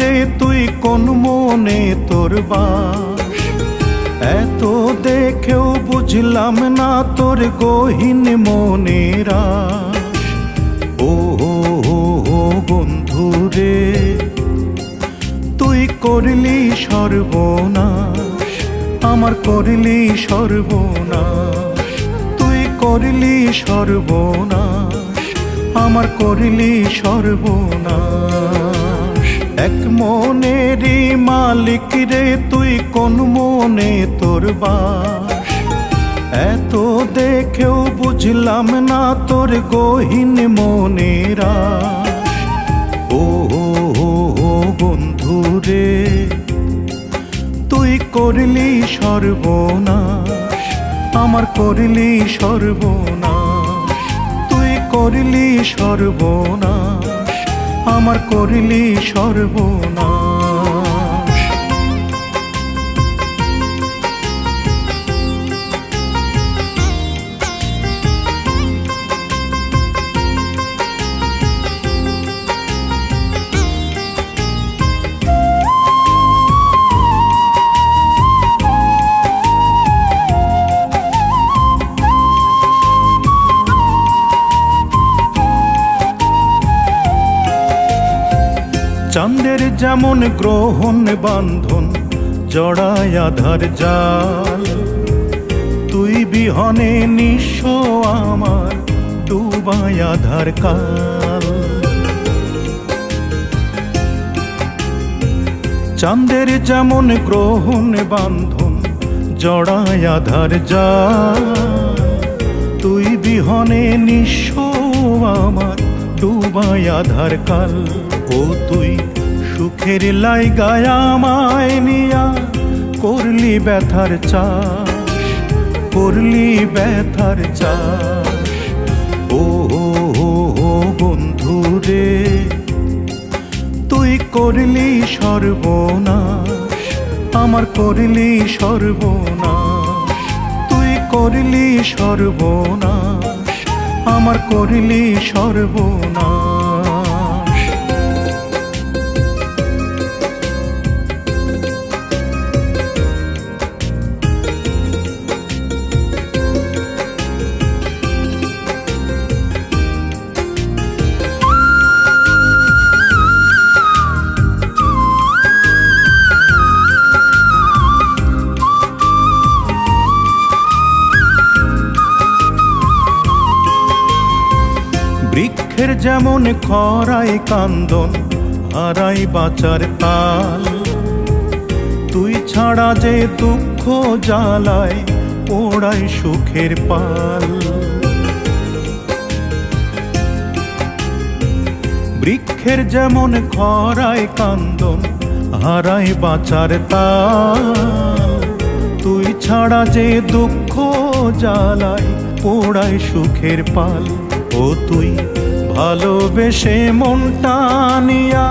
রে, তুই কোন মনে তোর বাস? এত দেখেও বুঝলাম না তোর গহীন মনেরা ও বন্ধু রে, তুই করলি সর্বনাশ, আমার করলি সর্বনাশ। তুই করলি সর্বনাশ, আমার করলি সর্বনাশ। মনেরই মালিক রে, তুই কোন মনে তোর বাস? এত দেখেও বুঝলাম না তোর গহীন মনেরা ও, বন্ধু রে, তুই করলি সর্বনাশ। আমার করলি সর্বনাশ। তুই করলি সর্বনাশ। আমার করলি সর্বনাশ। চাঁদের যেমন গ্রহণ বান্ধন, জড়ায় আধার জাল। তুই বিহনে নিঃস্ব আমার, ডুবায় আধার কাল। চাঁদের যেমন গ্রহণ বান্ধন, জড়ায় আধার জাল। তুই বিহনে নিঃস্ব আমার, ডুবায় আধার কাল। ও তুই। সুখের লাই গায়ামায় নিয়া করলি ব্যথার চাষ, করলি ব্যথার চাষ। ও ও, বন্ধু রে, তুই করলি সর্বনাশ, আমার করলি সর্বনাশ। তুই করলি সর্বনাশ, আমার করলি সর্বনাশ। বৃক্ষের যেমন খরাই কান্দন হারাই বাঁচার তাল। তুই ছাড়া যে দুঃখ জ্বালায় পোড়াই সুখের পাল। বৃক্ষের যেমন খরাই কান্দন হারাই বাঁচার তাল। তুই ছাড়া যে দুঃখ জ্বালায় পোড়াই সুখের পাল। ও তুই ভালোবেসে মনটা নিয়া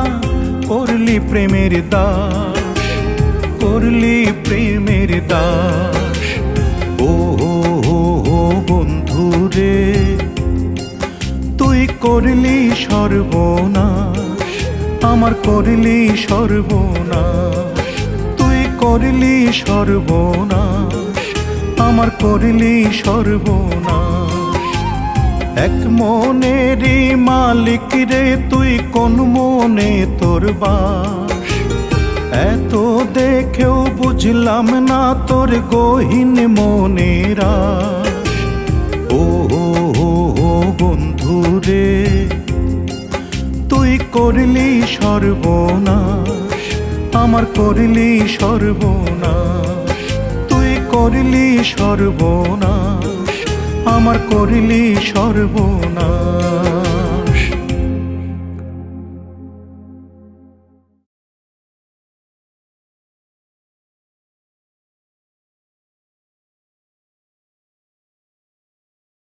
করলি প্রেমের দাস, করলি প্রেমের দাস। ও ও বন্ধু রে তুই করলি সর্বনাশ, আমার করলি সর্বনাশ। তুই করলি সর্বনাশ, আমার করলি সর্বনাশ। এক মনেরই মালিক রে তুই কোন মনে তোর বাস? এত দেখেও বুঝলাম না তোর গহীন মনেরা ও বন্ধু রে, তুই করলি সর্বনাশ, আমার করলি সর্বনাশ। তুই করলি সর্বনাশ। আমার করিলি সর্বনাশ।